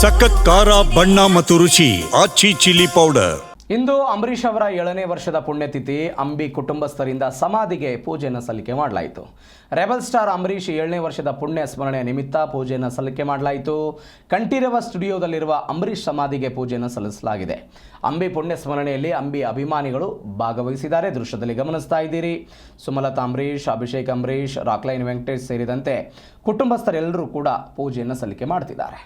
ಸಖತ್ ಖಾರ, ಬಣ್ಣ ಮತ್ತು ರುಚಿ ಆಚಿ ಚಿಲ್ಲಿ ಪೌಡರ್ ಇಂದು ಅಂಬರೀಷ್ ಅವರ ಏಳನೇ ವರ್ಷದ ಪುಣ್ಯತಿಥಿ, ಅಂಬಿ ಕುಟುಂಬಸ್ಥರಿಂದ ಸಮಾಧಿಗೆ ಪೂಜೆಯನ್ನು ಸಲ್ಲಿಕೆ ಮಾಡಲಾಯಿತು. ರೆಬಲ್ ಸ್ಟಾರ್ ಅಂಬರೀಷ್ ಏಳನೇ ವರ್ಷದ ಪುಣ್ಯ ಸ್ಮರಣೆ ನಿಮಿತ್ತ ಪೂಜೆಯನ್ನು ಸಲ್ಲಿಕೆ ಮಾಡಲಾಯಿತು. ಕಂಠೀರವ ಸ್ಟುಡಿಯೋದಲ್ಲಿರುವ ಅಂಬರೀಷ್ ಸಮಾಧಿಗೆ ಪೂಜೆಯನ್ನು ಸಲ್ಲಿಸಲಾಗಿದೆ. ಅಂಬಿ ಪುಣ್ಯ ಸ್ಮರಣೆಯಲ್ಲಿ ಅಂಬಿ ಅಭಿಮಾನಿಗಳು ಭಾಗವಹಿಸಿದ್ದಾರೆ. ದೃಶ್ಯದಲ್ಲಿ ಗಮನಿಸ್ತಾ ಇದ್ದೀರಿ. ಸುಮಲತಾ ಅಂಬರೀಷ್, ಅಭಿಷೇಕ್ ಅಂಬರೀಷ್, ರಾಕ್ಲೈನ್ ವೆಂಕಟೇಶ್ ಸೇರಿದಂತೆ ಕುಟುಂಬಸ್ಥರೆಲ್ಲರೂ ಕೂಡ ಪೂಜೆಯನ್ನು ಸಲ್ಲಿಕೆ ಮಾಡ್ತಿದ್ದಾರೆ.